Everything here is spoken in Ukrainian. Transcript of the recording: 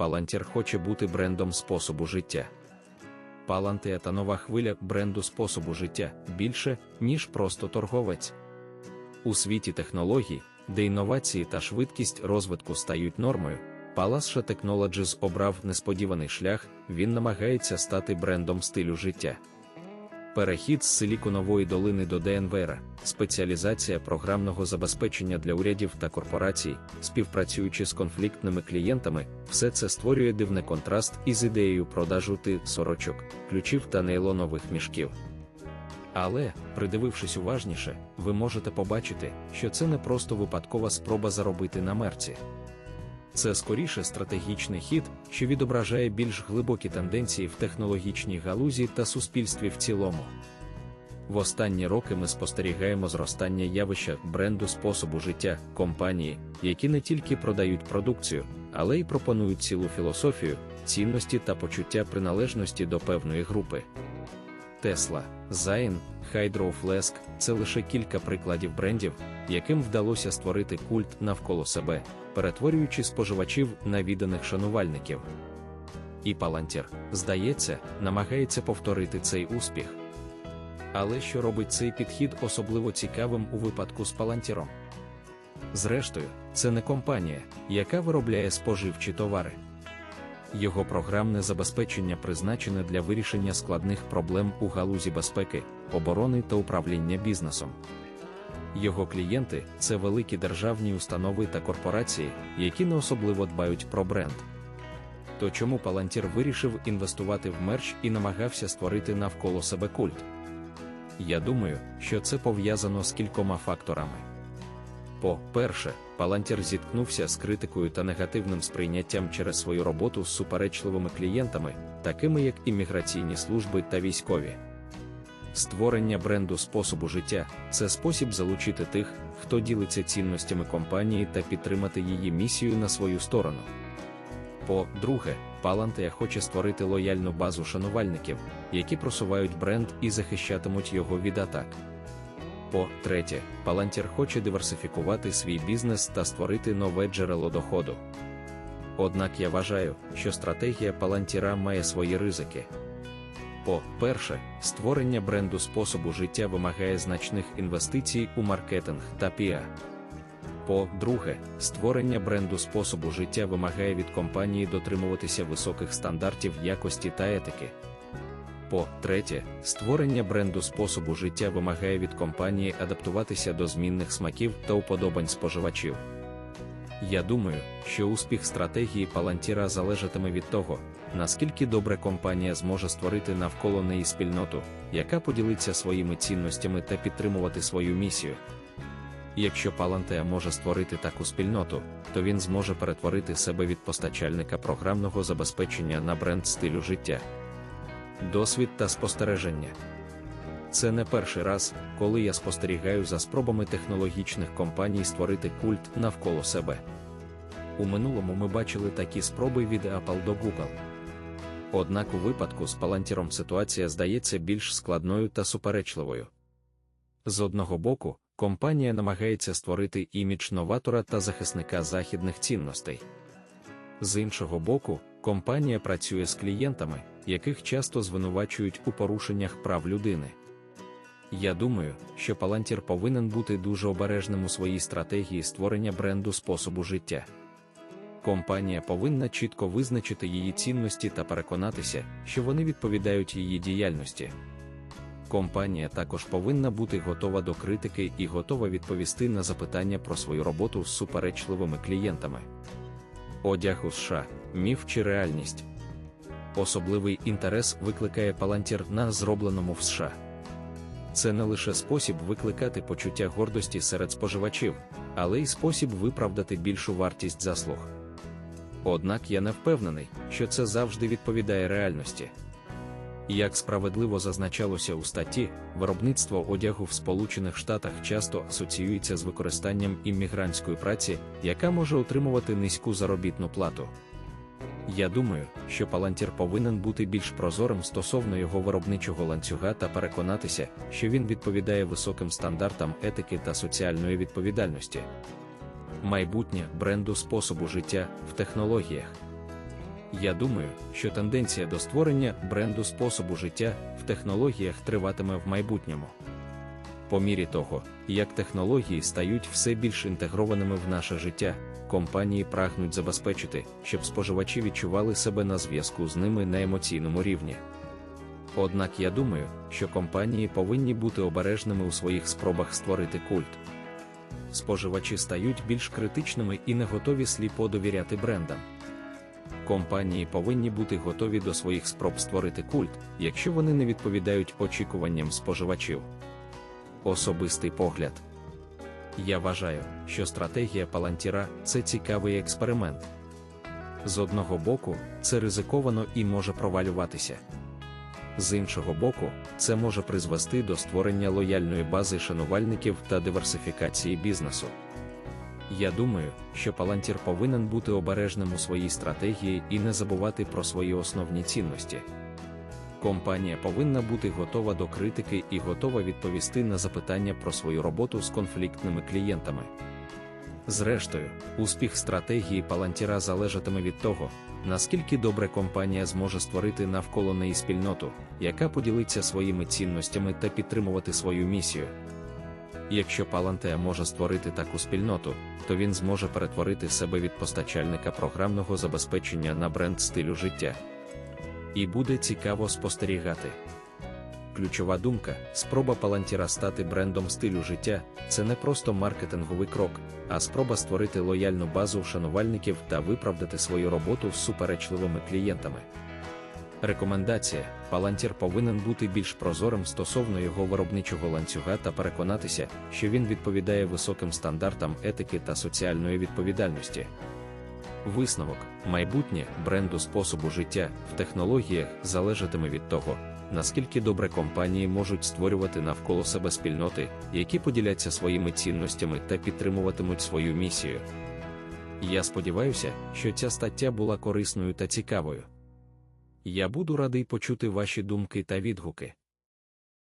Palantir хоче бути брендом способу життя. Palantir та нова хвиля бренду способу життя більше, ніж просто торговець. У світі технологій, де інновації та швидкість розвитку стають нормою, Palasha Technologies обрав несподіваний шлях, він намагається стати брендом стилю життя. Перехід з Силіконової долини до ДНВР, спеціалізація програмного забезпечення для урядів та корпорацій, співпрацюючи з конфліктними клієнтами, все це створює дивний контраст із ідеєю продажу ти сорочок, ключів та нейлонових мішків. Але, придивившись уважніше, ви можете побачити, що це не просто випадкова спроба заробити на мерці. Це скоріше стратегічний хід, що відображає більш глибокі тенденції в технологічній галузі та суспільстві в цілому. В останні роки ми спостерігаємо зростання явища бренду способу життя компанії, які не тільки продають продукцію, але й пропонують цілу філософію, цінності та почуття приналежності до певної групи. Tesla, Zain, Hydro Flask – це лише кілька прикладів брендів, яким вдалося створити культ навколо себе, перетворюючи споживачів на відданих шанувальників. І Palantir, здається, намагається повторити цей успіх. Але що робить цей підхід особливо цікавим у випадку з Palantir? Зрештою, це не компанія, яка виробляє споживчі товари. Його програмне забезпечення призначене для вирішення складних проблем у галузі безпеки, оборони та управління бізнесом. Його клієнти це великі державні установи та корпорації, які не особливо дбають про бренд. То чому Palantir вирішив інвестувати в мерч і намагався створити навколо себе культ? Я думаю, що це пов'язано з кількома факторами. По-перше, Palantir зіткнувся з критикою та негативним сприйняттям через свою роботу з суперечливими клієнтами, такими як імміграційні служби та військові. Створення бренду способу життя це спосіб залучити тих, хто ділиться цінностями компанії та підтримати її місію на свою сторону. По-друге, Palantir хоче створити лояльну базу шанувальників, які просувають бренд і захищатимуть його від атак. По-третє, Palantir хоче диверсифікувати свій бізнес та створити нове джерело доходу. Однак я вважаю, що стратегія Palantir має свої ризики. По-перше, створення бренду способу життя вимагає значних інвестицій у маркетинг та піар. По-друге, створення бренду способу життя вимагає від компанії дотримуватися високих стандартів якості та етики. По-третє, створення бренду способу життя вимагає від компанії адаптуватися до змінних смаків та уподобань споживачів. Я думаю, що успіх стратегії Palantir залежатиме від того, наскільки добре компанія зможе створити навколо неї спільноту, яка поділиться своїми цінностями та підтримувати свою місію. Якщо Palantir може створити таку спільноту, то він зможе перетворити себе від постачальника програмного забезпечення на бренд стилю життя. Досвід та спостереження. Це не перший раз, коли я спостерігаю за спробами технологічних компаній створити культ навколо себе. У минулому ми бачили такі спроби від Apple до Google. Однак у випадку з Palantir ситуація здається більш складною та суперечливою. З одного боку, компанія намагається створити імідж новатора та захисника західних цінностей. З іншого боку, компанія працює з клієнтами, яких часто звинувачують у порушеннях прав людини. Я думаю, що Palantir повинен бути дуже обережним у своїй стратегії створення бренду способу життя. Компанія повинна чітко визначити її цінності та переконатися, що вони відповідають її діяльності. Компанія також повинна бути готова до критики і готова відповісти на запитання про свою роботу з суперечливими клієнтами. Одяг у США, міф чи реальність. Особливий інтерес викликає палантір на зробленому в США. Це не лише спосіб викликати почуття гордості серед споживачів, але й спосіб виправдати більшу вартість заслуг. Однак я не впевнений, що це завжди відповідає реальності. Як справедливо зазначалося у статті, виробництво одягу в Сполучених Штатах часто асоціюється з використанням іммігрантської праці, яка може отримувати низьку заробітну плату. Я думаю, що Palantir повинен бути більш прозорим стосовно його виробничого ланцюга та переконатися, що він відповідає високим стандартам етики та соціальної відповідальності. Майбутнє бренду способу життя в технологіях. Я думаю, що тенденція до створення бренду способу життя в технологіях триватиме в майбутньому. По мірі того, як технології стають все більш інтегрованими в наше життя, компанії прагнуть забезпечити, щоб споживачі відчували себе на зв'язку з ними на емоційному рівні. Однак я думаю, що компанії повинні бути обережними у своїх спробах створити культ. Споживачі стають більш критичними і не готові сліпо довіряти брендам. Компанії повинні бути готові до своїх спроб створити культ, якщо вони не відповідають очікуванням споживачів. Особистий погляд. Я вважаю, що стратегія Палантіра це цікавий експеримент. З одного боку, це ризиковано і може провалюватися. З іншого боку, це може призвести до створення лояльної бази шанувальників та диверсифікації бізнесу. Я думаю, що Палантір повинен бути обережним у своїй стратегії і не забувати про свої основні цінності. Компанія повинна бути готова до критики і готова відповісти на запитання про свою роботу з конфліктними клієнтами. Зрештою, успіх стратегії Палантіра залежатиме від того, наскільки добре компанія зможе створити навколо неї спільноту, яка поділиться своїми цінностями та підтримувати свою місію. Якщо Палантеа може створити таку спільноту, то він зможе перетворити себе від постачальника програмного забезпечення на бренд стилю життя. І буде цікаво спостерігати. Ключова думка, спроба Палантіра стати брендом стилю життя це не просто маркетинговий крок, а спроба створити лояльну базу шанувальників та виправдати свою роботу з суперечливими клієнтами. Рекомендація: Палантір повинен бути більш прозорим стосовно його виробничого ланцюга та переконатися, що він відповідає високим стандартам етики та соціальної відповідальності. Висновок, майбутнє бренду способу життя в технологіях залежатиме від того, наскільки добре компанії можуть створювати навколо себе спільноти, які поділяться своїми цінностями та підтримуватимуть свою місію. Я сподіваюся, що ця стаття була корисною та цікавою. Я буду радий почути ваші думки та відгуки.